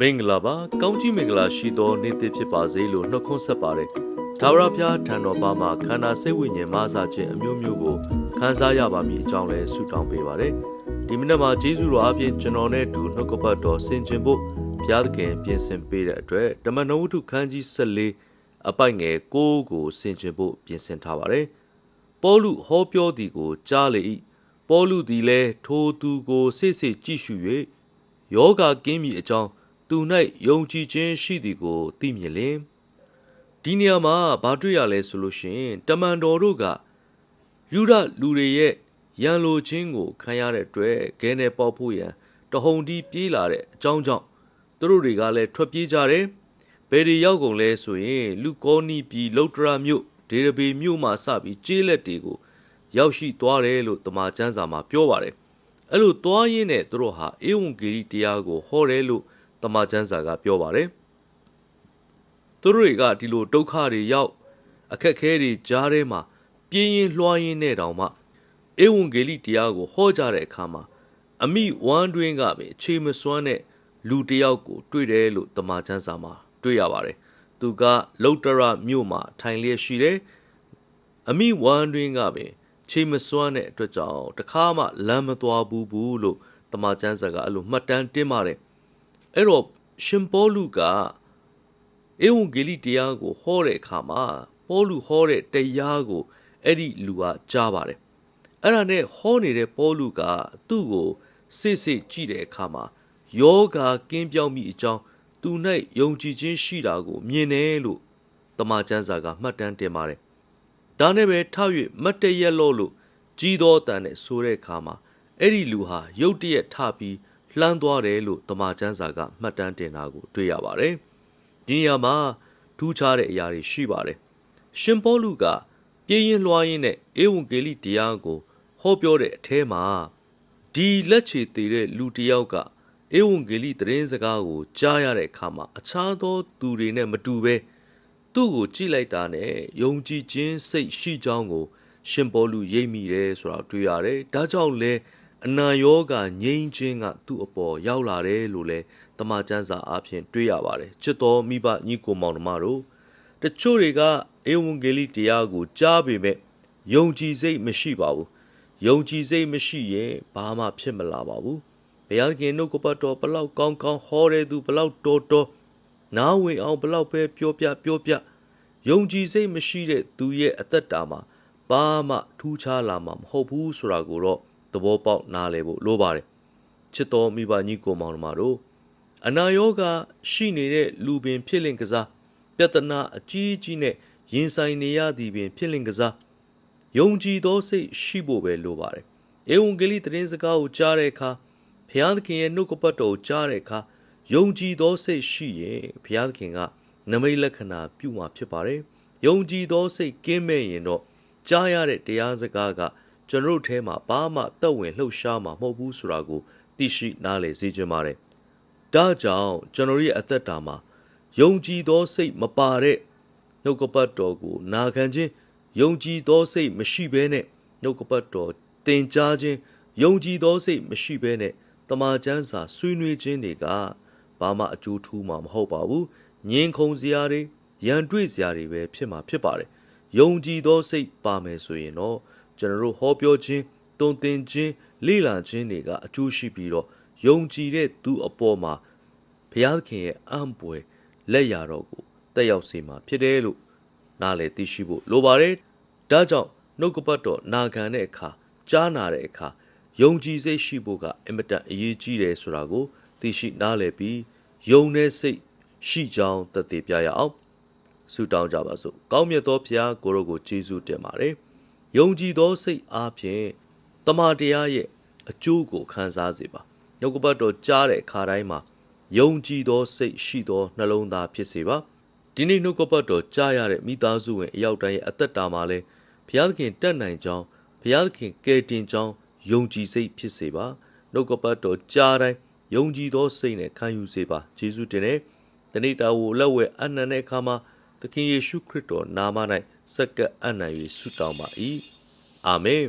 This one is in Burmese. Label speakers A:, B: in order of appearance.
A: မင်္ဂလာပါကောင်းကြီးမင်္ဂလာရှိသောနေ့တစ်ဖြစ်ပါစေလို့နှုတ်ခွန်းဆက်ပါတယ်ဒါဝရဖျားထံတော်ပါမှာခန္ဓာစိတ်ဝိညာဉ်မဆာခြင်းအမျိုးမျိုးကိုခံစားရပါမည်အကြောင်းလဲဆုတောင်းပေးပါတယ်ဒီမိနစ်မှာဂျေဇုတော်အပြင်ကျွန်တော်နဲ့အတူနှုတ်ကပတ်တော်ဆင်ခြင်ဖို့ဘုရားသခင်ပြင်ဆင်ပေးတဲ့အတွက်ဓမ္မနဝတ္ထုခန်းကြီး14အပိုက်ငယ်6ကိုဆင်ခြင်ဖို့ပြင်ဆင်ထားပါတယ်ပေါလုဟောပြောသည်ကိုကြားလေ၏ပေါလုသည်လည်းထိုသူကိုစိတ်စိတ်ကြည့်ရှု၍ယောဂကင်းမိအကြောင်း သူ၌ယုံကြည်ခြင်းရှိသည်ကိုသိမြင်လင်ဒီနေရာမှာဘာတွေ့ရလဲဆိုလို့ရှိရင်တမန်တော်တို့ကယူဒလူတွေရဲ့ရန်လိုခြင်းကိုခံရတဲ့အတွက်ဂဲနဲ့ပေါက်ဖို့ရန်တဟုန်တီးပြေးလာတဲ့အကြောင်းကြောင့်သူတို့တွေကလည်းထွက်ပြေးကြတယ်ဘယ်တွေရောက်ကုန်လဲဆိုရင် လူကောနီပြည်လုတ်တရာမြို့ဒေရဘေမြို့မှာစပြီးကျေးလက်တွေကိုရောက်ရှိသွားတယ်လို့တမန်ကျမ်းစာမှာပြောပါတယ်အဲ့လိုသွားရင်းနဲ့သူတို့ဟာအေဝံဂေလိတရားကိုဟောတယ်လို့ တမန်ကျမ်းစာကပြောပါတယ်သူတို့တွေကဒီလိုဒုက္ခတွေရောက်အခက်ခဲတွေကြားထဲမှာပြင်းရင်လွှားရင်းနဲ့တောင်မှအေဝံဂေလိတရားကိုဟောကြတဲ့အခါမှာအမိဝမ်းတွင်းကပဲအခြေမစွမ်းတဲ့လူတစ်ယောက်ကို တွေ့တယ်လို့တမန်ကျမ်းစာမှာတွေ့ရပါတယ်သူကလုတ်တရမြို့မှာထိုင်လျက်ရှိတယ်အမိဝမ်းတွင်းကပဲချိန်မစွမ်းတဲ့အတွက်ကြောင့်တခါမှလမ်းမသွားဘူးဘူးလို့တမန်ကျမ်းစာကအဲ့လိုမှတ်တမ်းတင်ပါတယ် အဲ့တော့ရှင်ပေါလုကဧဝံဂေလိတရားကိုဟောတဲ့အခါမှာပေါလုဟောတဲ့တရားကိုအဲ့ဒီလူကကြားပါတယ်အဲ့ဒါနဲ့ဟောနေတဲ့ပေါလုကသူ့ကိုစစ်စစ်ကြည့်တဲ့အခါမှာယောဂါကင်းပြောင်းမိအကြောင်းသူ၌ယုံကြည်ခြင်းရှိတာကိုမြင်တယ်လို့တမန်ကျမ်းစာကမှတ်တမ်းတင်ပါတယ်ဒါနဲ့ပဲထောက်၍မတ်တရက်လို့လို့ကြီးသောတန်နဲ့ဆိုတဲ့အခါမှာအဲ့ဒီလူဟာရုတ်တရက်ထပြီး လှမ်းသွားတယ်လို့တမန်ကျမ်းစာကမှတ်တမ်းတင်တာကိုတွေ့ရပါတယ်။ဒီနေရာမှာထူးခြားတဲ့အရာတွေရှိပါတယ်။ရှင်ပေါလုကပြေးရင်လွှားရင်းနဲ့ဧဝံဂေလိတရားကိုဟောပြောတဲ့အထဲမှာဒီလက်ချေသေးတဲ့လူတစ်ယောက်ကဧဝံဂေလိသတင်းစကားကိုကြားရတဲ့အခါမှာအခြားသောသူတွေနဲ့မတူဘဲသူ့ကိုကြည့်လိုက်တာနဲ့ယုံကြည်ခြင်းစိတ်ရှိကြောင်းကို ရှင်ပေါလုရိပ်မိတယ်ဆိုတာတွေ့ရတယ်။ဒါကြောင့်လဲ အနာရောဂါငြိမ်းခြင်းကသူ့အပေါ်ရောက်လာတယ်လို့လဲတမန်ကျမ်းစာအဖြစ်တွေ့ရပါတယ်။ချစ်တော်မိဘညီကိုမောင်နှမတို့တချို့တွေကဧဝံဂေလိတရားကိုကြားပေမဲ့ယုံကြည်စိတ်မရှိပါဘူး။ယုံကြည်စိတ်မရှိရင်ဘာမှဖြစ်မလာပါဘူး။ဘုရားခင်နှုတ်ကပတ်တော်ဘလောက်ကောင်းကောင်းဟောတဲ့သူဘလောက်တော်တော်နားဝင်အောင်ဘလောက်ပဲပြောပြပြောပြယုံကြည်စိတ်မရှိတဲ့သူရဲ့အသက်တာမှာဘာမှထူးခြားလာမှာမဟုတ်ဘူးဆိုတာကိုတော့သ ဘောပေါက်နားလည်ဖို့လိုပါတယ်ချစ်တော်မိဘညီကိုမောင်တို့တို့အနာယောဂရှိနေတဲ့လူပင်ဖြစ်လင်ကစားပြဿနာအကြီးကြီးနဲ့ရင်ဆိုင်နေရသည်ပင် ဖြစ်လင်ကစားယုံကြည်သောစိတ်ရှိဖို့ပဲလိုပါတယ်ဧဝံဂေလိသတင်းစကားကိုကြားတဲ့အခါဘုရားသခင်ရဲ့နှုတ်ကပတ်တော်ကိုကြားတဲ့အခါယုံကြည်သောစိတ်ရှိရင်ဘုရားသခင်ကနမိတ်လက္ခဏာပြုမှာဖြစ်ပါတယ်။ယုံကြည်သောစိတ်ကင်းမဲ့ရင်တော့ကြားရတဲ့တရားစကားက ကျွန်တော်တို့ထဲမှာဘာမှတက်ဝင်လှုပ်ရှားမှာမဟုတ်ဘူးဆိုတာကိုသိရှိနားလည်စေချင်ပါတယ်။ဒါကြောင့်ကျွန်တော်ရဲ့အသက်တာမှာယုံကြည်သောစိတ်မပါတဲ့နှုတ်ကပတ်တော်ကိုနာခံခြင်းယုံကြည်သောစိတ်မရှိဘဲနဲ့နှုတ်ကပတ်တော်တင်ကြားခြင်းယုံကြည်သောစိတ်မရှိဘဲနဲ့တမာကျမ်းစာဆွေးနွေးခြင်းတွေကဘာမှအကျိုးထူးမှာမဟုတ်ပါဘူး။ငင်းခုန်စရာတွေရန်တွေ့စရာတွေပဲဖြစ်မှာဖြစ်ပါတယ်။ ယုံကြည်သောစိတ်ပါမယ်ဆိုရင်တော့ကျွန်တော်တို့ဟောပြောခြင်းတုံသင်ခြင်းလေ့လာခြင်းတွေကအကျိုးရှိပြီးတော့ယုံကြည်တဲ့သူအပေါ်မှာဘုရားခင်ရဲ့အံ့ပွေလက်ရာတော်ကိုတက်ရောက်စေမှာဖြစ်တယ်လို့နားလည်သိရှိဖို့လိုပါတယ်။ဒါကြောင့်နှုတ်ကပတ်တော်နာခံတဲ့အခါကြားနာတဲ့အခါယုံကြည်စိတ်ရှိဖို့ကအင်မတန်အရေးကြီးတယ်ဆိုတာကိုသိရှိနားလည်ပြီးယုံတဲ့စိတ်ရှိကြောင်းသက်သေပြရအောင် ဆုတောင်းကြပါစို့ကောင်းမြတ်သောဘုရားကိုရောကိုကျေးဇူးတင်ပါတယ်ယုံကြည်သောစိတ်အားဖြင့်တမန်တရားရဲ့အကျိုးကိုခံစားစေပါနှုတ်ကပတ်တော်ကြားတဲ့အခါတိုင်းမှာယုံကြည်သောစိတ်ရှိသောနှလုံးသားဖြစ်စေပါဒီနေ့နှုတ်ကပတ်တော်ကြားရတဲ့မိသားစုဝင်အယောက်တိုင်းရဲ့အသက်တာမှာလဲဘုရားသခင်တတ်နိုင်ကြောင်းဘုရားသခင်ကယ်တင်ကြောင်းယုံကြည်စိတ်ဖြစ်စေပါနှုတ်ကပတ်တော်ကြားတိုင်းယုံကြည်သောစိတ်နဲ့ခံယူစေပါယေရှုတင်တဲ့တဏိတာဝလက်ဝဲအနန္တတဲ့အခါမှာ သခင်ယေရှုခရစ်တော်နာမ၌စက္ကပ်အနံ့၍ဆုတောင်းပါ၏အာမင်